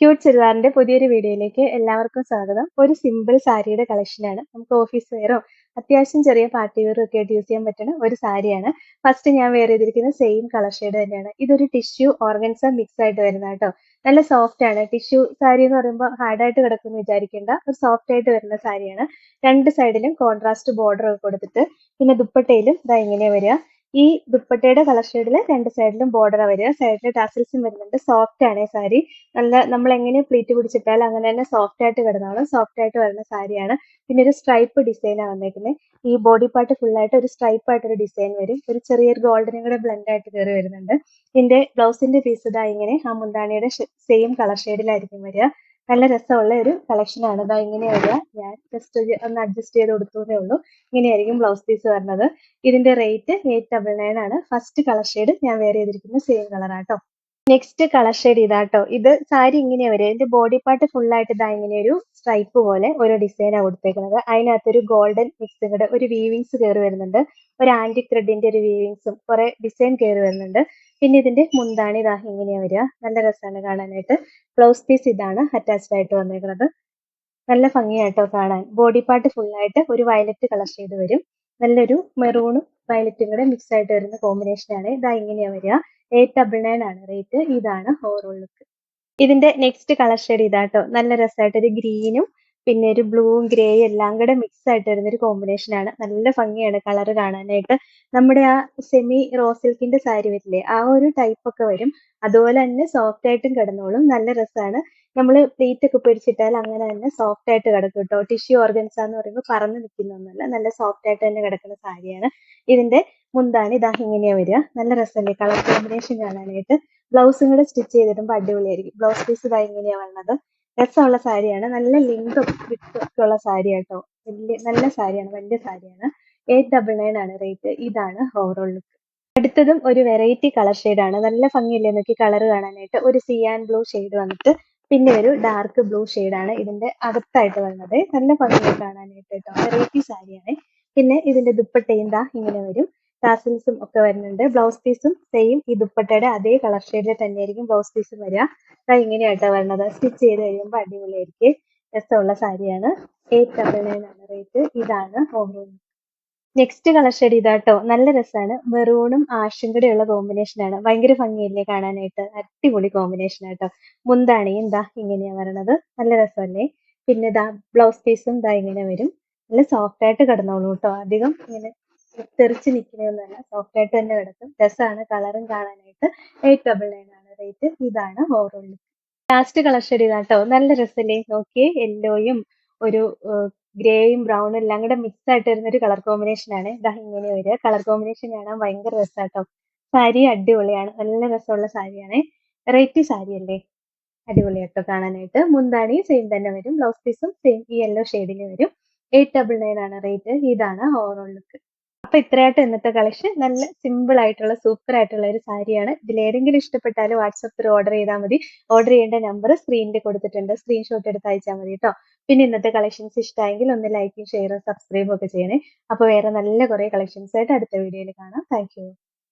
Cute ചുരിദാറിന്റെ പുതിയൊരു വീഡിയോയിലേക്ക് എല്ലാവർക്കും സ്വാഗതം. ഒരു സിമ്പിൾ സാരിയുടെ കളക്ഷനാണ് നമുക്ക് ഓഫീസ് വെയറോ അത്യാവശ്യം ചെറിയ പാർട്ടി വെയറും ഒക്കെ ആയിട്ട് യൂസ് ചെയ്യാൻ പറ്റുന്ന ഒരു സാരിയാണ്. ഫസ്റ്റ് ഞാൻ വെയർ ചെയ്തിരിക്കുന്ന സെയിം കളർ ഷെയ്ഡ് തന്നെയാണ്. ഇതൊരു ടിഷ്യൂ ഓർഗൻസ മിക്സ് ആയിട്ട് വരുന്ന കേട്ടോ. നല്ല സോഫ്റ്റ് ആണ്. ടിഷ്യൂ സാരി എന്ന് പറയുമ്പോൾ ഹാർഡായിട്ട് കിടക്കുന്നു വിചാരിക്കേണ്ട. ഒരു സോഫ്റ്റ് ആയിട്ട് വരുന്ന സാരിയാണ്. രണ്ട് സൈഡിലും കോൺട്രാസ്റ്റ് ബോർഡർ ഒക്കെ കൊടുത്തിട്ട് പിന്നെ ദുപ്പട്ടയിലും ഇതാ ഇങ്ങനെ വരിക. ഈ ദുപ്പട്ടയുടെ കളർ ഷെയ്ഡിൽ രണ്ട് സൈഡിലും ബോർഡർ വരിക. സൈഡിൽ ടാസിൽസും വരുന്നുണ്ട്. സോഫ്റ്റ് ആണ് ഈ സാരി നല്ല നമ്മൾ എങ്ങനെ പ്ലീറ്റ് പിടിച്ചിട്ടാൽ അങ്ങനെ തന്നെ സോഫ്റ്റ് ആയിട്ട് കിടന്നോളും. സോഫ്റ്റ് ആയിട്ട് വരുന്ന സാരിയാണ് പിന്നെ ഒരു സ്ട്രൈപ്പ് ഡിസൈനാണ് വന്നേക്കുന്നത് ഈ ബോഡി പാർട്ട് ഫുൾ ആയിട്ട് ഒരു സ്ട്രൈപ്പ് ആയിട്ട് ഒരു ഡിസൈൻ വരും. ഒരു ചെറിയൊരു ഗോൾഡനും കൂടെ ബ്ലെൻഡ് ആയിട്ട് കയറി വരുന്നുണ്ട്. ഇതിന്റെ ബ്ലൗസിന്റെ പീസ് ഇതാ ഇങ്ങനെ ആ മുന്താണിയുടെ സെയിം കളർ ഷെയ്ഡിലായിരിക്കും വരിക. നല്ല രസമുള്ള ഒരു കളക്ഷൻ ആണ്. ഇതാ ഇങ്ങനെ ഞാൻ ജസ്റ്റ് ഒന്ന് അഡ്ജസ്റ്റ് ചെയ്ത് കൊടുത്തതേ ഉള്ളൂ. ഇങ്ങനെയായിരിക്കും ബ്ലൗസ് പീസ് വരുന്നത്. ഇതിന്റെ റേറ്റ് എയ്റ്റ് ഡബിൾ നയൻ ആണ്. ഫസ്റ്റ് കളർ ഷെയ്ഡ് ഞാൻ വെയർ ചെയ്തിരിക്കുന്ന സെയിം കളർ ആട്ടോ നെക്സ്റ്റ് കളർ ഷെയ്ഡ് ഇതാട്ടോ. ഇത് സാരി ഇങ്ങനെയാ വരിക ഇതിന്റെ ബോഡി പാർട്ട് ഫുൾ ആയിട്ട് ഇതാ ഇങ്ങനെ ഒരു സ്ട്രൈപ്പ് പോലെ ഒരു ഡിസൈനാണ് കൊടുത്തേക്കുന്നത് അതിനകത്തൊരു ഗോൾഡൻ മിക്സ് ഒരു വീവിങ്സ് കയറി വരുന്നുണ്ട്. ഒരു ആന്റി ത്രെഡിന്റെ ഒരു വീവിങ്സും കുറെ ഡിസൈൻ കയറി വരുന്നുണ്ട്. പിന്നെ ഇതിന്റെ മുന്താണി ഇതാ ഇങ്ങനെയാ വരിക നല്ല രസമാണ് കാണാനായിട്ട്. ബ്ലൗസ് പീസ് ഇതാണ് അറ്റാച്ച്ഡ് ആയിട്ട് വന്നേക്കുന്നത് നല്ല ഭംഗിയായിട്ടോ കാണാൻ. ബോഡി പാർട്ട് ഫുൾ ആയിട്ട് ഒരു വയലറ്റ് കളർ ഷെയ്ഡ് വരും. നല്ലൊരു മെറൂണും വയലറ്റും കൂടെ മിക്സ് ആയിട്ട് വരുന്ന കോമ്പിനേഷൻ ആണ്. ഇതാ ഇങ്ങനെയാ വരിക. എയ്റ്റ് ഡബിൾ നയൻ ആണ്. റേറ്റ് ഇതാണ് ഓവറോൾ ലുക്ക് ഇതിന്റെ നെക്സ്റ്റ് കളർ ഷെയ്ഡ് ഇതാട്ടോ. നല്ല രസമായിട്ട് ഒരു ഗ്രീനും പിന്നെ ഒരു ബ്ലൂവും ഗ്രേയും എല്ലാം കൂടെ മിക്സ് ആയിട്ട് വരുന്ന ഒരു കോമ്പിനേഷൻ ആണ്. നല്ല ഭംഗിയാണ് കളർ കാണാനായിട്ട്. നമ്മുടെ ആ സെമി റോ സിൽക്കിന്റെ സാരി വരില്ലേ ആ ഒരു ടൈപ്പ് ഒക്കെ വരും. അതുപോലെ തന്നെ സോഫ്റ്റ് ആയിട്ടും കിടന്നോളും. നല്ല രസമാണ്. നമ്മൾ പ്ലീറ്റ് ഒക്കെ പിടിച്ചിട്ടാൽ അങ്ങനെ തന്നെ സോഫ്റ്റ് ആയിട്ട് കിടക്കും കേട്ടോ. ടിഷ്യൂ ഓർഗൻസ എന്ന് പറയുമ്പോൾ പറന്ന് നിൽക്കുന്ന ഒന്നല്ല നല്ല സോഫ്റ്റ് ആയിട്ട് തന്നെ കിടക്കുന്ന സാരിയാണ് ഇതിന്റെ മുന്താണ് ഇതാ ഇങ്ങനെയാ വരിക. നല്ല രസമല്ലേ കളർ കോമ്പിനേഷൻ കാണാനായിട്ട്. ബ്ലൗസും കൂടെ സ്റ്റിച്ച് ചെയ്തിടുമ്പോൾ അടിപൊളിയായിരിക്കും. ബ്ലൗസ് പീസ് ഇതാ ഇങ്ങനെയാ വന്നത്. രസമുള്ള സാരിയാണ്. നല്ല ലിങ്ക് ഒക്കെ ഉള്ള സാരി കേട്ടോ വലിയ നല്ല സാരിയാണ് വലിയ സാരിയാണ്. എയ്റ്റ് ഡബിൾ നയൻ ആണ് റേറ്റ് ഇതാണ് ഓവറോൾ ലുക്ക് അടുത്തതും ഒരു വെറൈറ്റി കളർ ആണ്. നല്ല ഭംഗിയില്ലേ? നോക്കി കളർ കാണാനായിട്ട്. ഒരു സിയാൻ ബ്ലൂ ഷെയ്ഡ് വന്നിട്ട് പിന്നെ ഒരു ഡാർക്ക് ബ്ലൂ ആണ് ഇതിന്റെ അകത്തായിട്ട് വരുന്നത് നല്ല ഭംഗിയായി കാണാനായിട്ട് കേട്ടോ വെറൈറ്റി സാരിയാണ്. പിന്നെ ഇതിന്റെ ദുപ്പട്ടയും ദാ ഇങ്ങനെ വരും. ടാസിൽസും ഒക്കെ വരുന്നുണ്ട്. ബ്ലൗസ് പീസും സെയിം ഈ ദുപ്പട്ടയുടെ അതേ കളർ ഷെയ്ഡിൽ തന്നെയായിരിക്കും ബ്ലൗസ് പീസും വരിക. അത് ഇങ്ങനെയാട്ടോ വരുന്നത് സ്റ്റിച്ച് ചെയ്ത് കഴിയുമ്പോൾ അടിപൊളിയായിരിക്കും. രസമുള്ള സാരിയാണ്. എയ്റ്റ് ഡബിൾ നയൻ ആണ് റേറ്റ് ഇതാണ് ഓവറോൾ നെക്സ്റ്റ് കളർ ഷെയ്ഡ് ഇതാട്ടോ. നല്ല രസമാണ്. മെറൂണും ആഷും കൂടെയുള്ള കോമ്പിനേഷൻ ആണ്. ഭയങ്കര ഭംഗിയല്ലേ കാണാനായിട്ട്? അടിപൊളി കോമ്പിനേഷൻ ആട്ടോ. മുന്താണി എന്താ ഇങ്ങനെയാ വരണത്. നല്ല രസമല്ലേ? പിന്നെ ദാ ബ്ലൗസ് പീസും ദാ ഇങ്ങനെ വരും. നല്ല സോഫ്റ്റ് ആയിട്ട് കിടന്നോളൂ കേട്ടോ. അധികം ഇങ്ങനെ തെറിച്ച് നിൽക്കുന്നതൊന്നുമല്ല സോഫ്റ്റ് ആയിട്ട് തന്നെ കിടക്കും. രസമാണ് കളറും കാണാനായിട്ട്. എയ്റ്റ് ഡബിൾ നയൻ ആണ് റേറ്റ് ഇതാണ് ഓവറോൾ ലാസ്റ്റ് കളർ ഷെയ്ഡ് ഇതാട്ടോ നല്ല രസമല്ലേ നോക്കിയേ. യെല്ലോയും ഒരു ഗ്രേയും ബ്രൗണും എല്ലാം കൂടെ മിക്സ് ആയിട്ട് വരുന്ന ഒരു കളർ കോമ്പിനേഷൻ ആണ്. ഇതാ ഇങ്ങനെ വരിക. കളർ കോമ്പിനേഷൻ കാണാൻ ഭയങ്കര രസമാട്ടോ സാരി അടിപൊളിയാണ്. നല്ല രസമുള്ള സാരിയാണ്. വെറൈറ്റി സാരി അല്ലേ? അടിപൊളിയാട്ടോ കാണാനായിട്ട്. മുന്താണി സെയിം തന്നെ വരും. ബ്ലൗസ് പീസും സെയിം ഈ യെല്ലോ ഷെയ്ഡിൽ വരും. എയ്റ്റ് ഡബിൾ നയൻ ആണ് റേറ്റ് ഇതാണ് ഓവറോൾ ലുക്ക് അപ്പൊ ഇത്രയായിട്ട് ഇന്നത്തെ കളക്ഷൻ. നല്ല സിമ്പിൾ ആയിട്ടുള്ള സൂപ്പർ ആയിട്ടുള്ള ഒരു സാരിയാണ്. ഇതിൽ ഏതെങ്കിലും ഇഷ്ടപ്പെട്ടാൽ വാട്സപ്പിൽ ഓർഡർ ചെയ്താൽ മതി. ഓർഡർ ചെയ്യേണ്ട നമ്പർ സ്ക്രീനിൽ കൊടുത്തിട്ടുണ്ട്. സ്ക്രീൻഷോട്ട് എടുത്ത് അയച്ചാൽ മതി കേട്ടോ പിന്നെ ഇന്നത്തെ കളക്ഷൻസ് ഇഷ്ടമായെങ്കിൽ ഒന്ന് ലൈക്കും ഷെയറും സബ്സ്ക്രൈബും ഒക്കെ ചെയ്യണേ. അപ്പോൾ വേറെ നല്ല കുറെ കളക്ഷൻസ് ആയിട്ട് അടുത്ത വീഡിയോയിൽ കാണാം. താങ്ക്